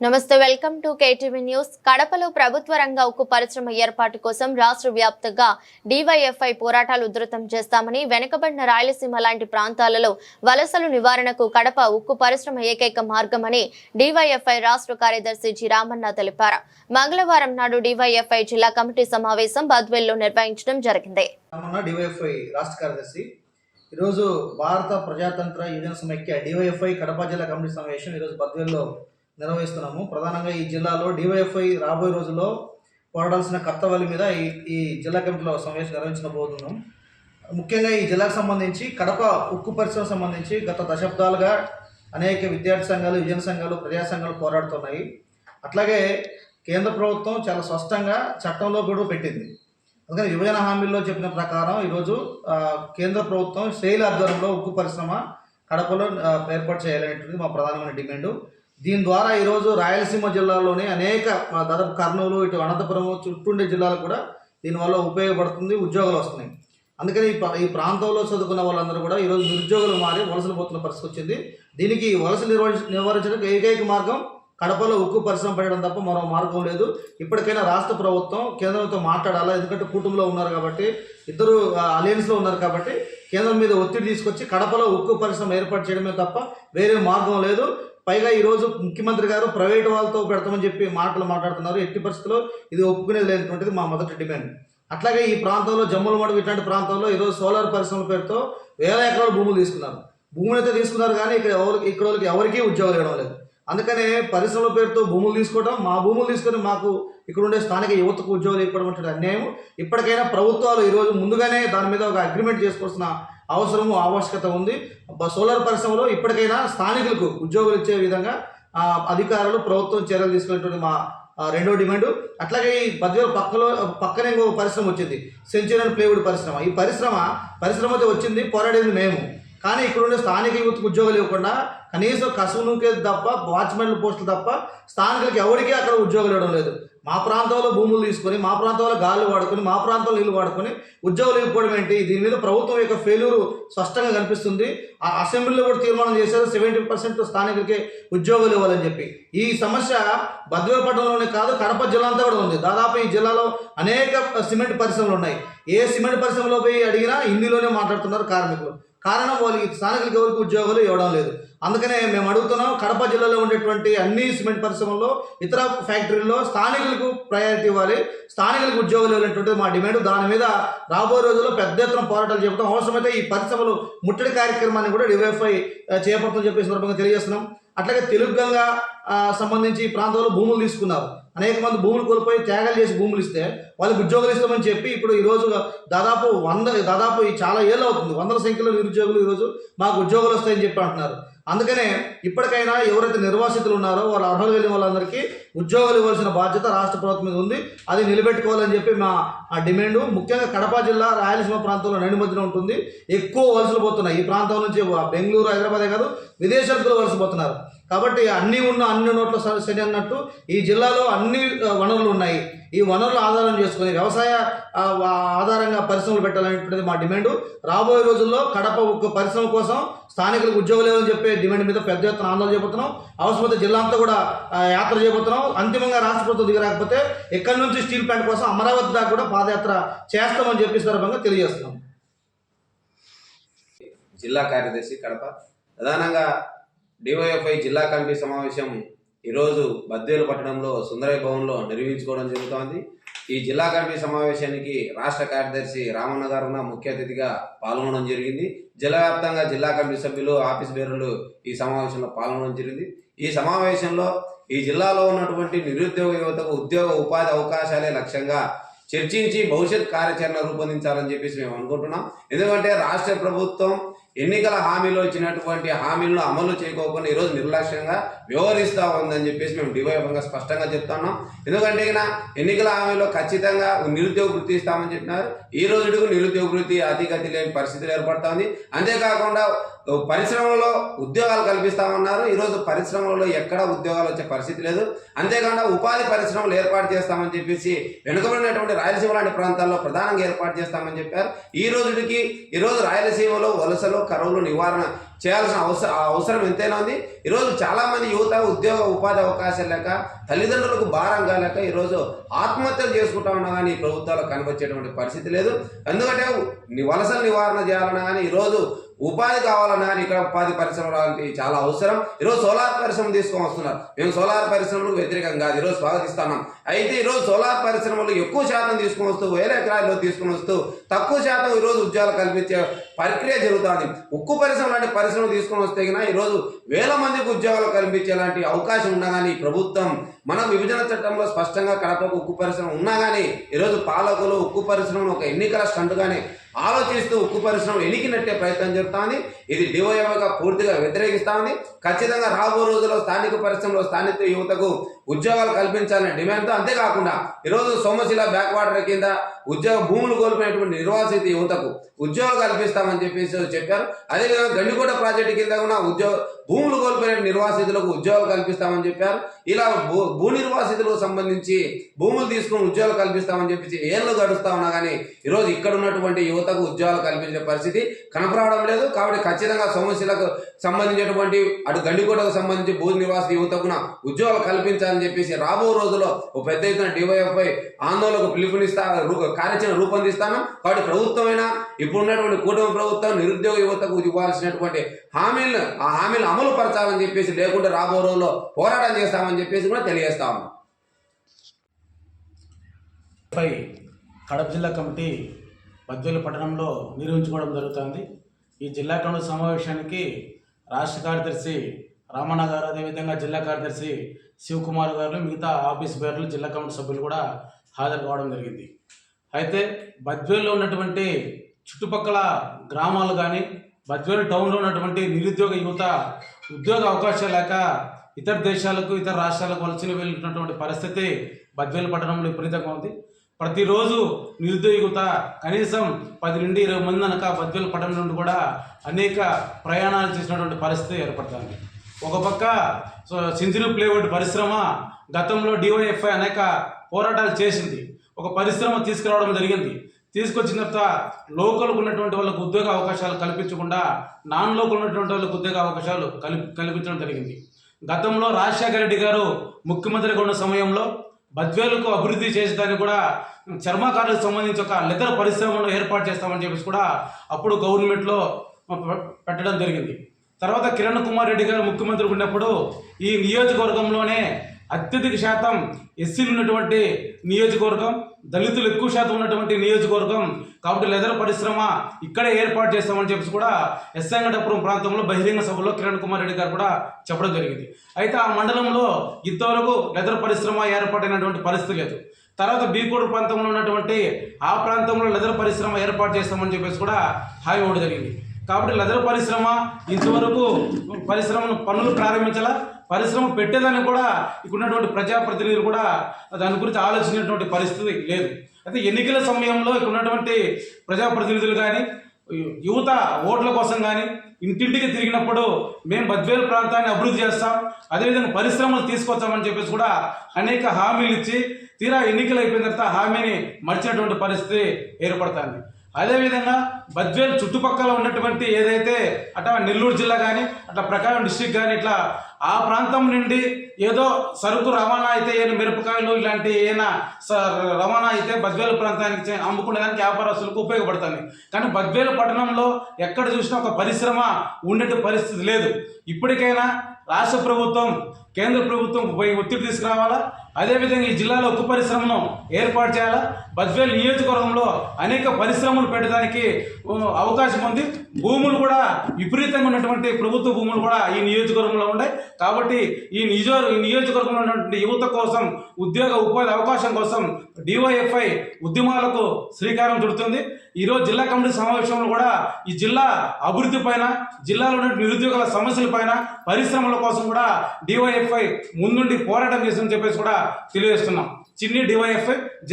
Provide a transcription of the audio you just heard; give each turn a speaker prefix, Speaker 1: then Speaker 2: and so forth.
Speaker 1: నమస్తే welcome to KTV news. కడపలో ప్రభుత్వ రంగ ఉక్కు పరిశ్రమ ఏర్పాటు కోసం రాష్ట్ర వ్యాప్తంగా డివైఎఫ్ఐ పోరాటాలు ఉధృతం చేస్తామని వెనుకబడిన రాయలసీమ లాంటి ప్రాంతాలలో వలసలు నివారణకు కడప ఉక్కు పరిశ్రమ ఏకైక మార్గమని డివైఎఫ్ఐ రాష్ట్ర కార్యదర్శి జి రామన్న తెలిపారు. మంగళవారం నాడు డివైఎఫ్ఐ జిల్లా కమిటీ సమావేశం బద్వేల్లో నిర్వహించడం జరిగింది.
Speaker 2: ఈరోజు భారత ప్రజాతంత్ర యువజన సమైక్య డివైఎఫ్ఐ కడప జిల్లా కమిటీ సమావేశం ఈరోజు బద్వేల్లో నిర్వహిస్తున్నాము. ప్రధానంగా ఈ జిల్లాలో డివైఎఫ్ఐ రాబోయే రోజుల్లో పోరాడాల్సిన కర్తవ్యాల మీద ఈ ఈ జిల్లా కమిటీలో సమావేశం నిర్వహించబోతున్నాం. ముఖ్యంగా ఈ జిల్లాకు సంబంధించి కడప ఉక్కు పరిశ్రమ సంబంధించి గత దశాబ్దాలుగా అనేక విద్యార్థి సంఘాలు యువజన సంఘాలు ప్రజా సంఘాలు పోరాడుతున్నాయి. అట్లాగే కేంద్ర ప్రభుత్వం చాలా స్పష్టంగా చట్టంలో కూడా పెట్టింది. అందుకని విభజన హామీల్లో చెప్పిన ప్రకారం ఈరోజు కేంద్ర ప్రభుత్వం శైలి ఆధ్వర్యంలో ఉక్కు పరిశ్రమ కడపలో ఏర్పాటు చేయాలనేటువంటిది మా ప్రధానమైన డిమాండ్. దీని ద్వారా ఈరోజు రాయలసీమ జిల్లాలోని అనేక దాదాపు కర్నూలు ఇటు అనంతపురం చుట్టూండే జిల్లాలు కూడా దీనివల్ల ఉపయోగపడుతుంది ఉద్యోగాలు వస్తున్నాయి. అందుకని ఈ ఈ ప్రాంతంలో చదువుకున్న వాళ్ళందరూ కూడా ఈరోజు నిరుద్యోగులు మారి వలసలు పోతున్న పరిస్థితి వచ్చింది. దీనికి వలస నిర్వహించ నివారించడానికి ఏకైక మార్గం కడపలో ఉక్కు పరిశ్రమ పెట్టడం తప్ప మరో మార్గం లేదు. ఇప్పటికైనా రాష్ట్ర ప్రభుత్వం కేంద్రంతో మాట్లాడాలా? ఎందుకంటే కుటుంబంలో ఉన్నారు కాబట్టి ఇద్దరు అలయన్స్లో ఉన్నారు కాబట్టి కేంద్రం మీద ఒత్తిడి తీసుకొచ్చి కడపలో ఉక్కు పరిశ్రమ ఏర్పాటు చేయడమే తప్ప వేరే మార్గం లేదు. పైగా ఈరోజు ముఖ్యమంత్రి గారు ప్రైవేట్ వాళ్ళతో పెడతామని చెప్పి మాటలు మాట్లాడుతున్నారు. ఎట్టి పరిస్థితుల్లో ఇది ఒప్పుకునేది లేనటువంటిది మా మొదటి డిమాండ్. అట్లాగే ఈ ప్రాంతంలో జమ్ముల మడుగు ఇట్లాంటి ప్రాంతంలో ఈరోజు సోలార్ పరిశ్రమల పేరుతో వేల ఎకరాల భూములు తీసుకున్నారు. భూములు అయితే తీసుకున్నారు కానీ ఇక్కడ ఎవరికి ఇక్కడ వాళ్ళకి ఎవరికీ ఉద్యోగాలు ఇవ్వడం లేదు. అందుకనే పరిశ్రమల పేరుతో భూములు తీసుకోవడం మా భూములు తీసుకొని మాకు ఇక్కడ ఉండే స్థానిక యువతకు ఉద్యోగాలు ఇవ్వడం అంటే అన్యాయం ఇప్పటికైనా ప్రభుత్వాలు ఈరోజు ముందుగానే దాని మీద ఒక అగ్రిమెంట్ చేసుకోవాల్సిన అవసరము ఆవశ్యకత ఉంది. సోలార్ పరిశ్రమలో ఇప్పటికైనా స్థానికులకు ఉద్యోగులు ఇచ్చే విధంగా అధికారులు ప్రభుత్వం చర్యలు తీసుకునేటువంటి మా రెండో డిమాండ్. అట్లాగే ఈ పదివేల పక్కలో పక్కనే ఇంకో పరిశ్రమ వచ్చింది. సెంచురీ అండ్ ప్లేవుడ్ పరిశ్రమ. ఈ పరిశ్రమ పరిశ్రమ అయితే వచ్చింది పోరాడేది మేము. కానీ ఇక్కడ స్థానిక యువతకు ఉద్యోగాలు ఇవ్వకుండా కనీసం కసువునుకే తప్ప వాచ్మెన్ల పోస్టులు తప్ప స్థానికులకు ఎవరికీ అక్కడ ఉద్యోగాలు ఇవ్వడం లేదు. మా ప్రాంతంలో భూములు తీసుకొని మా ప్రాంతంలో గాలి వాడుకొని మా ప్రాంతంలో నీళ్ళు వాడుకొని ఉద్యోగాలు ఇవ్వడం ఏంటి? దీని మీద ప్రభుత్వం యొక్క ఫెయిల్యూరు స్పష్టంగా కనిపిస్తుంది. ఆ అసెంబ్లీలో కూడా తీర్మానం చేశారు. సెవెంటీ పర్సెంట్ స్థానికులకే ఉద్యోగాలు ఇవ్వాలని చెప్పి. ఈ సమస్య భద్రపట్నంలోనే కాదు కడప జిల్లా అంతా కూడా ఉంది. దాదాపు ఈ జిల్లాలో అనేక సిమెంట్ పరిశ్రమలు ఉన్నాయి. ఏ సిమెంట్ పరిశ్రమలో పోయి అడిగినా హిందీలోనే మాట్లాడుతున్నారు కార్మికులు. కారణం వాళ్ళకి స్థానికులకి ఎవరికి ఉద్యోగాలు ఇవ్వడం లేదు. అందుకనే మేము అడుగుతున్నాం కడప జిల్లాలో ఉండేటువంటి అన్ని సిమెంట్ పరిశ్రమల్లో ఇతర ఫ్యాక్టరీల్లో స్థానికులకు ప్రయారిటీ ఇవ్వాలి. స్థానికులకు ఉద్యోగాలు ఇవ్వాలనేటువంటిది మా డిమాండ్. దాని మీద రాబోయే రోజుల్లో పెద్ద ఎత్తున పోరాటాలు చెబుతాం అవసరమైతే ఈ పరిశ్రమలు ముట్టడి కార్యక్రమాన్ని కూడా డివైఫై చేపడుతుందని చెప్పి సందర్భంగా తెలియజేస్తున్నాం. అట్లాగే తెలుగు గంగ సంబంధించి ఈ ప్రాంతంలో భూములు తీసుకున్నారు. అనేక మంది భూములు కోల్పోయి త్యాగాలు చేసి భూములు ఇస్తే వాళ్ళకి ఉద్యోగాలు ఇస్తామని చెప్పి ఇప్పుడు ఈరోజు దాదాపు వంద దాదాపు ఈ చాలా ఏళ్ళు అవుతుంది. వందల సంఖ్యలో నిరుద్యోగులు ఈరోజు మాకు ఉద్యోగాలు వస్తాయని చెప్పి అంటున్నారు. అందుకనే ఇప్పటికైనా ఎవరైతే నిర్వాసితులు ఉన్నారో వారు అర్హులు వెళ్ళిన వాళ్ళందరికీ ఉద్యోగాలు ఇవ్వాల్సిన బాధ్యత రాష్ట్ర ప్రభుత్వం మీద ఉంది. అది నిలబెట్టుకోవాలని చెప్పి మా ఆ డిమాండ్. ముఖ్యంగా కడప జిల్లా రాయలసీమ ప్రాంతంలో నడి మధ్యన ఉంటుంది. ఎక్కువ వలసలు పోతున్నాయి. ఈ ప్రాంతం నుంచి బెంగళూరు హైదరాబాదే కాదు విదేశాలకు కూడా వలస పోతున్నారు. కాబట్టి అన్ని ఉన్న అన్ని నోట్ల సరి అన్నట్టు ఈ జిల్లాలో అన్ని వనరులు ఉన్నాయి. ఈ వనరులు ఆధారం చేసుకుని వ్యవసాయ ఆధారంగా పరిశ్రమలు పెట్టాలనేటువంటిది మా డిమాండ్. రాబోయే రోజుల్లో కడప ఒక్క పరిశ్రమ కోసం స్థానికులకు ఉద్యోగులు లేవని చెప్పే డిమాండ్ మీద పెద్ద ఎత్తున ఆందోళన చేపడుతున్నాం. అవసరమైతే జిల్లా అంతా కూడా యాత్ర చేయబోతున్నాం అంతిమంగా రాష్ట్ర ప్రభుత్వం దిగరాకపోతే ఎక్కడి నుంచి స్టీల్ ప్లాంట్ కోసం అమరావతి దాకా కూడా పాదయాత్ర చేస్తామని చెప్పి సందర్భంగా తెలియజేస్తున్నాం.
Speaker 3: జిల్లా కార్యదర్శి కడప. ప్రధానంగా డివైఎఫ్ఐ జిల్లా కమిటీ సమావేశం ఈరోజు బద్వేలు పట్టణంలో సుందరయ్య భవన్లో నిర్వహించుకోవడం జరుగుతోంది. ఈ జిల్లా కమిటీ సమావేశానికి రాష్ట్ర కార్యదర్శి రామన్న గారున ముఖ్య అతిథిగా పాల్గొనడం జరిగింది. జిల్లా వ్యాప్తంగా జిల్లా కమిటీ సభ్యులు ఆఫీస్ బేరులు ఈ సమావేశంలో పాల్గొనడం జరిగింది. ఈ సమావేశంలో ఈ జిల్లాలో ఉన్నటువంటి నిరుద్యోగ యువతకు ఉద్యోగ ఉపాధి అవకాశాలే లక్ష్యంగా చర్చించి భవిష్యత్ కార్యాచరణ రూపొందించాలని చెప్పేసి మేము అనుకుంటున్నాం. ఎందుకంటే రాష్ట్ర ప్రభుత్వం ఎన్నికల హామీలో ఇచ్చినటువంటి హామీలను అమలు చేయకోకుండా ఈరోజు నిర్లక్ష్యంగా వ్యవహరిస్తూ ఉందని చెప్పేసి మేము డివైఎఫ్గా స్పష్టంగా చెప్తున్నాం. ఎందుకంటే ఇక ఎన్నికల హామీలో ఖచ్చితంగా నిరుద్యోగ వృత్తి ఇస్తామని చెప్పినారు. ఈ రోజుకు నిరుద్యోగ వృత్తి అతిగతి లేని పరిస్థితులు ఏర్పడుతుంది. అంతేకాకుండా పరిశ్రమలలో ఉద్యోగాలు కల్పిస్తామన్నారు. ఈరోజు పరిశ్రమలలో ఎక్కడ ఉద్యోగాలు వచ్చే పరిస్థితి లేదు. అంతేకాకుండా ఉపాధి పరిశ్రమలు ఏర్పాటు చేస్తామని చెప్పేసి వెనుకబడినటువంటి రాయలసీమ లాంటి ప్రాంతాల్లో ప్రధానంగా ఏర్పాటు చేస్తామని చెప్పారు. ఈ రోజుకి ఈరోజు రాయలసీమలో వలసలు కరువులు నివారణ చేయాల్సిన అవసరం అవసరం ఎంతైనా ఉంది. ఈరోజు చాలామంది యువత ఉద్యోగ ఉపాధి అవకాశాలు లేక తల్లిదండ్రులకు భారం కాలేక ఈరోజు ఆత్మహత్యలు చేసుకుంటా ఉన్నా కానీ ఈ కనిపించేటువంటి పరిస్థితి లేదు. ఎందుకంటే వలసలు నివారణ చేయాలన్నా కానీ ఈరోజు ఉపాధి కావాలన్నా కానీ ఇక్కడ ఉపాధి పరిశ్రమలు రావాలంటే చాలా అవసరం. ఈరోజు సోలార్ పరిశ్రమ తీసుకొని వస్తున్నారు. మేము సోలార్ పరిశ్రమలకు వ్యతిరేకం కాదు. ఈరోజు స్వాగతిస్తున్నాం. అయితే ఈరోజు సోలార్ పరిశ్రమలు ఎక్కువ శాతం తీసుకొని వస్తూ వేల ఎకరాల్లో తీసుకొని వస్తూ తక్కువ శాతం ఈరోజు ఉద్యోగాలు కల్పించే ప్రక్రియ జరుగుతుంది. ఉక్కు పరిశ్రమ లాంటి పరిశ్రమ తీసుకొని వస్తే కన్నా ఈరోజు వేల మందికి ఉద్యోగాలు కల్పించేలాంటి అవకాశం ఉన్నా కానీ ప్రభుత్వం మన విభజన చట్టంలో స్పష్టంగా కడపకు ఉక్కు పరిశ్రమ ఉన్నా కానీ ఈరోజు పాలకులు ఉక్కు పరిశ్రమను ఒక ఎన్నికల స్టంట్గానే ఆలోచిస్తూ ఉక్కు పరిశ్రమ ఎనికినట్టే ప్రయత్నం జరుగుతోంది ఇది డివైఎఫ్గా పూర్తిగా వ్యతిరేకిస్తామని ఖచ్చితంగా రాబో రోజుల్లో స్థానిక పరిశ్రమలో స్థానిక యువతకు ఉద్యోగాలు కల్పించాలనే డిమాండ్తో అంతేకాకుండా ఈరోజు సోమశిల బ్యాక్ వాటర్ కింద ఉద్యోగ భూములు కోల్పోయినటువంటి నిర్వాసిత యువతకు ఉద్యోగాలు కల్పిస్తామని చెప్పేసి చెప్పారు. అదేవిధంగా గండికోట ప్రాజెక్టు కింద కూడా ఉద్యోగ భూములు కోల్పోయిన నిర్వాసితులకు ఉద్యోగాలు కల్పిస్తామని చెప్పారు. ఇలా భూ భూ నిర్వాసితులకు సంబంధించి భూములు తీసుకుని ఉద్యోగాలు కల్పిస్తామని చెప్పి ఏళ్ళు గడుస్తా ఉన్నా కానీ ఈరోజు ఇక్కడ ఉన్నటువంటి యువతకు ఉద్యోగాలు కల్పించే పరిస్థితి కనపడడం లేదు. కాబట్టి ఖచ్చితంగా సమస్యలకు సంబంధించినటువంటి అటు గండికోటకు సంబంధించి భూ నివాస యువతకున ఉద్యోగాలు కల్పించాలని చెప్పేసి రాబో రోజుల్లో ఒక పెద్ద ఎత్తున డివైఎఫ్ఐ ఆందోళనకు పిలుపునిస్తా రూ- కార్యాచరణ రూపొందిస్తాను. కాబట్టి ప్రభుత్వమైనా ఇప్పుడున్నటువంటి కూటమి ప్రభుత్వం నిరుద్యోగ యువతకు ఇవ్వాల్సినటువంటి హామీలను ఆ హామీలు అమలు పరచాలని చెప్పేసి లేకుంటే రాబో రోజుల్లో పోరాటం చేస్తామని చెప్పేసి కూడా తెలియజేస్తా ఉన్నాం
Speaker 4: పై కడప జిల్లా కమిటీ బద్దెలు పట్టణంలో నిర్వహించుకోవడం జరుగుతుంది. ఈ జిల్లా కమిటీ సమావేశానికి రాష్ట్ర కార్యదర్శి రామణ గారు అదేవిధంగా జిల్లా కార్యదర్శి శివకుమార్ గారు మిగతా ఆఫీస్ పేర్లు జిల్లా కమిటీ సభ్యులు కూడా హాజరు కావడం జరిగింది. అయితే బద్వేల్లో ఉన్నటువంటి చుట్టుపక్కల గ్రామాలు కానీ బజ్వేల్ టౌన్లో ఉన్నటువంటి నిరుద్యోగ యువత ఉద్యోగ అవకాశాలు లేక ఇతర దేశాలకు ఇతర రాష్ట్రాలకు వలసలు వెళ్ళినటువంటి పరిస్థితి బద్వేలు పట్టణంలో విపరీతంగా ఉంది. ప్రతిరోజు నిరుద్యోగ యువత కనీసం పది నుండి ఇరవై మంది అనక బద్వేలు పట్టణం నుండి కూడా అనేక ప్రయాణాలు చేసినటువంటి పరిస్థితి ఏర్పడుతుంది. ఒక పక్క సో ప్లేవుడ్ పరిశ్రమ గతంలో డివైఎఫ్ఐ అనేక పోరాటాలు చేసింది. ఒక పరిశ్రమ తీసుకురావడం జరిగింది. తీసుకొచ్చిన తర్వాత లోకల్కు ఉన్నటువంటి వాళ్ళకు ఉద్యోగ అవకాశాలు కల్పించకుండా నాన్ లోకల్ ఉన్నటువంటి వాళ్ళకు ఉద్యోగ అవకాశాలు కల్పి కల్పించడం జరిగింది. గతంలో రాజశేఖర రెడ్డి గారు ముఖ్యమంత్రిగా ఉన్న సమయంలో బద్వేలకు అభివృద్ధి చేసేదానికి కూడా చర్మకారులకు సంబంధించి ఒక లెదర్ పరిశ్రమను ఏర్పాటు చేస్తామని చెప్పేసి కూడా అప్పుడు గవర్నమెంట్లో పె- పెట్టడం జరిగింది. తర్వాత కిరణ్ కుమార్ రెడ్డి గారు ముఖ్యమంత్రి ఉన్నప్పుడు ఈ నియోజకవర్గంలోనే అత్యధిక శాతం ఎస్సీలు ఉన్నటువంటి నియోజకవర్గం దళితులు ఎక్కువ శాతం ఉన్నటువంటి నియోజకవర్గం. కాబట్టి లెదర్ పరిశ్రమ ఇక్కడే ఏర్పాటు చేస్తామని చెప్పేసి కూడా ఎస్సంగటపురం ప్రాంతంలో బహిరంగ సభలో కిరణ్ కుమార్ రెడ్డి గారు కూడా చెప్పడం జరిగింది. అయితే ఆ మండలంలో ఇంతవరకు లెదర్ పరిశ్రమ ఏర్పాటైనటువంటి పరిస్థితి లేదు. తర్వాత బీకోడు ప్రాంతంలో ఉన్నటువంటి ఆ ప్రాంతంలో లెదర్ పరిశ్రమ ఏర్పాటు చేస్తామని చెప్పేసి కూడా హామీ ఇవ్వడం జరిగింది. కాబట్టి లెదర్ పరిశ్రమ ఇంతవరకు పరిశ్రమను పనులు ప్రారంభించాలా? పరిశ్రమ పెట్టేదానికి కూడా ఇక్కడున్నటువంటి ప్రజాప్రతినిధులు కూడా దాని గురించి ఆలోచించినటువంటి పరిస్థితి లేదు. అయితే ఎన్నికల సమయంలో ఇక్కడున్నటువంటి ప్రజాప్రతినిధులు కానీ యువత ఓట్ల కోసం కానీ ఇంటింటికి తిరిగినప్పుడు మేము బద్వేలు ప్రాంతాన్ని అభివృద్ధి చేస్తాం అదేవిధంగా పరిశ్రమలు తీసుకొచ్చామని చెప్పేసి కూడా అనేక హామీలు ఇచ్చి తీరా ఎన్నికలు అయిపోయిన తర్వాత హామీని మర్చినటువంటి పరిస్థితి ఏర్పడుతుంది. అదేవిధంగా బద్వేలు చుట్టుపక్కల ఉన్నటువంటి ఏదైతే అట్లా నెల్లూరు జిల్లా కానీ అట్లా ప్రకాశం డిస్టిక్ కానీ ఇట్లా ఆ ప్రాంతం నుండి ఏదో సరుకు రవాణా అయితే ఏమైనా మిరపకాయలు ఇలాంటి ఏమైనా స- రవాణా అయితే బద్వేలు ప్రాంతానికి అమ్ముకునేదానికి వ్యాపారస్తులకు ఉపయోగపడుతుంది. కానీ బద్వేలు పట్టణంలో ఎక్కడ చూసినా ఒక పరిశ్రమ ఉండే పరిస్థితి లేదు. ఇప్పటికైనా రాష్ట్ర ప్రభుత్వం కేంద్ర ప్రభుత్వం ఒత్తిడి తీసుకురావాలా? అదేవిధంగా ఈ జిల్లాలో ఉక్కు పరిశ్రమను ఏర్పాటు చేయాలా? బద్వేల్ నియోజకవర్గంలో అనేక పరిశ్రమలు పెట్టడానికి అవకాశం ఉంది. భూములు కూడా విపరీతంగా ఉన్నటువంటి ప్రభుత్వ భూములు కూడా ఈ నియోజకవర్గంలో ఉన్నాయి కాబట్టి ఈ నిజో ఈ నియోజకవర్గంలో ఉన్నటువంటి యువత కోసం ఉద్యోగ ఉపాధి అవకాశం కోసం డివైఎఫ్ఐ ఉద్యమాలకు శ్రీకారం చుడుతుంది. ఈరోజు జిల్లా కమిటీ సమావేశంలో కూడా ఈ జిల్లా అభివృద్ధి పైన జిల్లాలో ఉన్న నిరుద్యోగుల సమస్యల పైన పరిశ్రమల కోసం కూడా డివైఎఫ్ఐ ముందుండి పోరాటం చేస్తుందని చెప్పేసి కూడా తెలియజేస్తున్నాం. చిన్ని డివైఎఫ్ఐ జిల్లా